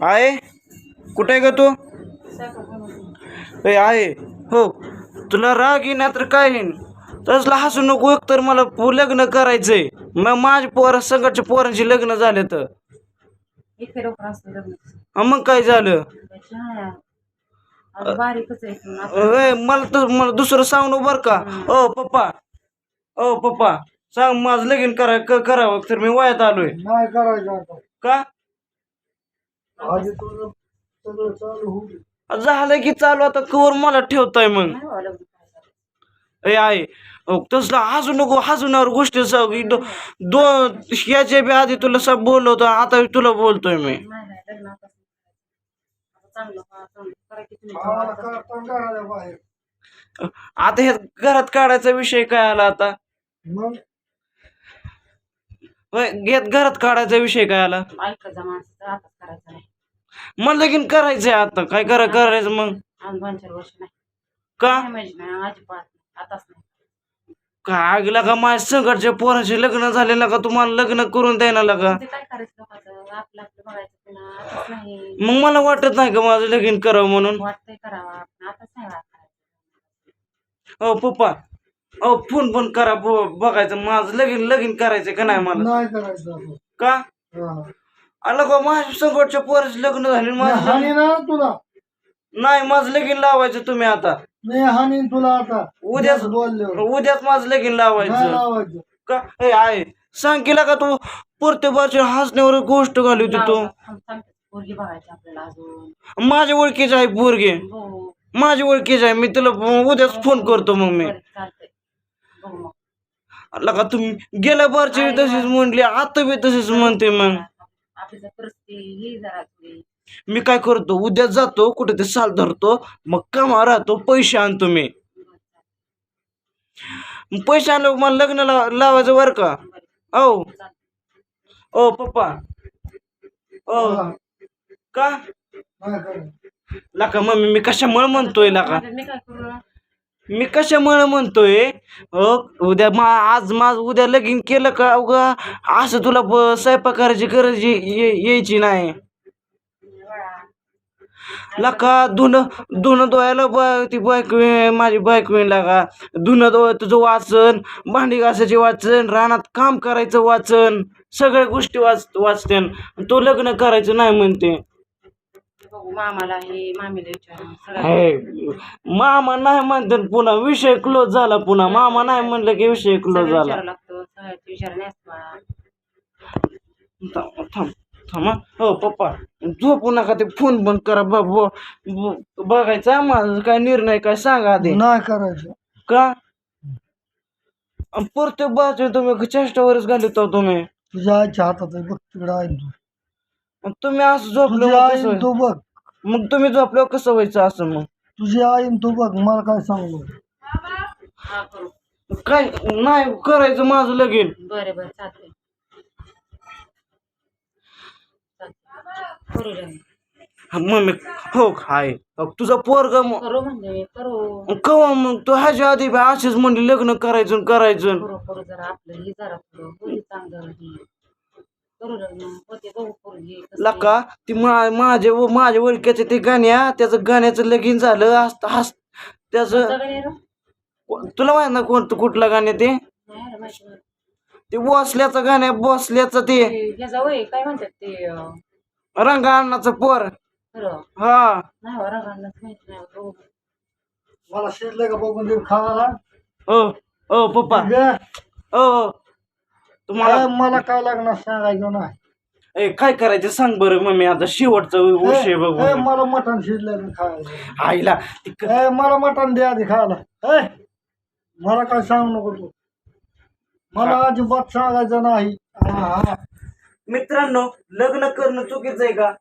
आहे? कुठे आहे ग तू? ए आहे. हो. तुला राग येईन तर काय येईन? तसलं हसू नको एक तर मला पो- लग्न करायचंय. मग माझ्या पोरा संघाच्या पोरांची लग्न झाले तर. हं, मग काय झालं? मला तर मला दुसरं सांग बरं का. ओ पप्पा. ओ पप्पा. सांग माझं लगीन करा क- करावं तर मी वयात आलोय. नाही करायचं आता. का? आधी तुझं सगळं चालू होऊ दे. झालं की चालू आता कवर मला ठेवताय मग. नाही व्हावं लग्न करायचं. ए आहे अहो, तसलं हसू नको हसूनावर गोष्टी सांग दो दोन याच्या बी आधी तुला सब बोलवतो आता तुला बोलतोय मी. नाही नाही लग्न आताच नाही करायचं. आता चांगलं व्हा, चांगलं. करा की तुम्ही. आम्हाला जेव्हा करता घराच्या बाहेर? आता ह्या घरात काढायचा विषय काय आला आता? मग? होय, घेत घरात काढायचा विषय काय आला? माणसाचं मला लगीन करायचंय आता. काय करा करायचं मग? आणि दोन चार वर्ष नाही. का? नाही म्हणजे नाही अजिबात नाही. आताच नाही. काय गेला का माझ्या संघाच्या पोराचे लग्न झालेलं का? तुम्हाला लग्न करून द्यायला लागा ते काय करायचं लोकांचं? आपलं आपलं बघायचं पुन्हा आताच नाही. मग मला वाटत नाही का माझं लगीन करावं म्हणून? वाटतंय करावा. पण आताच नाही वा करायचं हो पप्पा. हो फोन पण करा ब- बघायचं. माझं लगीन लगीन करायचं का नाही मला? नाही करायचं आता. का? हा. आलं का माझ्या संकटच्या पोराचे लग्न झाले माझं हानी ना तुला. नाही माझं लगीन लावायचं तुम्ही आता. मी हानी तुला आता. उद्याच बोलले उद्याच माझं लगीन नाही लावायचं. लावायचं का? ए आहे सांग केला का तू प्रत्येकाच्या हसण्यावर गोष्ट घाली होती तू. थांब- थांबते. पोरगी बघायची आपल्याला अजून. माझ्या ओळखीचे आहे पोरगे. हो. माझ्या ओळखीचे आहे. मी तुला उद्याच फोन करतो मग मी. बरं, चालतंय. बघू मग. आला का तुम्ही गेल्या बारची बी तशीच म्हणली आता बी तशीच म्हणते मग. परिस्थिती ही जरा थोडी मी काय करतो उद्या जातो कुठे ते साल धरतो मग कामा राहतो पैसे आणतो मी. मग पैसे आणलो मला लग्न लाव- लावायचं बरं का? हो ओ पप्पा. ओ. का? लाका मम्मी मी कशामुळे म्हणतोय लाका? मी काय करू? मी कशामुळे म्हणतोय उद्या मा आज माझ उद्या लगीन केलं का उगा? असं तुला स्वयंपाकाची स्वयंपाक करायची गरज ये- यायची नाही. लका धुणं धुणं धुवायला ब- ती बायक माझी बायक होईन लागा. धुणं धुवा तुझं वाचन भांडी घासायचे वाचन रानात काम करायचं वाचन सगळ्या गोष्टी वाच वाचते तो लग्न करायचं नाही म्हणते. बघू मामाला हे मामीला विचारून सगळं हे, मामा नाही म्हणते पुन्हा विषय क्लोज झाला पुन्हा. मामा नाही म्हणलं की विषय क्लोज झाला. विचारावं लागतं सगळ्याचे विचार नाही थांब थांब थांब हं. हो पप्पा झोपू नका ते फोन बंद करा ब- ब- ब- बघायचा माझा काय निर्णय काय सांगा आधी. नाही करायचं. का? प्रत्येक बाजू तुम्ही चेष्टावरच घालत आहो तुम्ही. तुझ्या आईच्या हातात आहे बघ तिकडे आहे तू. अन तुम्ही असं झोपलं तुझी मग आई कसं तू बघ. मग तुम्ही झोपल्यावर कसं व्हायचं असं मग? तुझी आई तू बघ मला काय सांगू? हा करू काय नाही करायचं माझं लगीन. बरे बरं चालतंय. चालतंय. करू रे हा, मम्मी हो हाय. तुझा पोरग करू म्हणजे मी करू. कवा मग? तू ह्याच्या आधी बी अशीच म्हणली लग्न करायचं करायचं करू करू जरा आपलं हे जरा थोडं चांगलं. हे करू लग्न होते बघू करू हे कसं लका ती मा माझे व माझ्या ओळखीचे ते गाण्या त्याचं गाण्याचं लगीन झालं हस हस त्याचं हे. तुला माहीत ना कोणतं कुठलं गाणं ते माहिती. ते बसल्याचं गाणं बसल्याचं ते ह्याचं वय काय म्हणतात ते अं, रंगा अण्णाचं पोर खरं हा नाही हो रंगांनाच माहिती नाही हो. मला शिजलं का बघून दे खावाला ओ ओ पप्पा. ओ ओ. तुम्हाला काय मला काय लागणार सांगायचं नाही. ए, काय करायचं सांग बरं मम्मी आता शेवटचा विषय ए, बघू मला मटण शिजलं खायला आईला ती क- ए मला मटण दे आधी खायला. ए मला काय सांगू नको तू. मला अजिबात सांगायचं नाही. हा, हा. मित्रांनो लग्न करणं चुकीचं आहे का?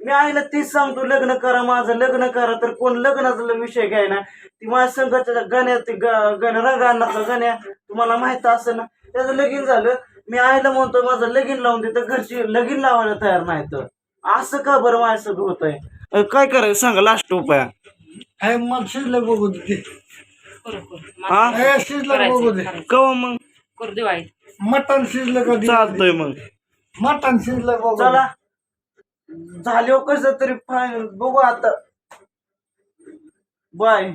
मी आईला तीच सांगतो लग्न करा माझं लग्न करा तर कोण लग्नाचा विषय घ्याय ना ती माझ्या संघाच्या गाण्यात ते ग- गाणं रंगाणाचं गाण्या तुम्हाला माहीत असं ना? त्याचं लगीन झालं. मी आईला म्हणतो माझं लगीन लावून दे तर घरची लगीन लावायला तयार नाही तर. असं का बरं माझ्या सगळं होत आहे काय करायचं सांगा लास्ट उपाय. ए मला शिजलं बघू दे. करू करू. हा? शिजलं बघू दे. कवा मग? करू दिवाळी मटण शिजलं का दे. चालतोय मग. मटण शिजलं बघू दे. चला. झाले कसं तरी फायनल बघू आता. बाय.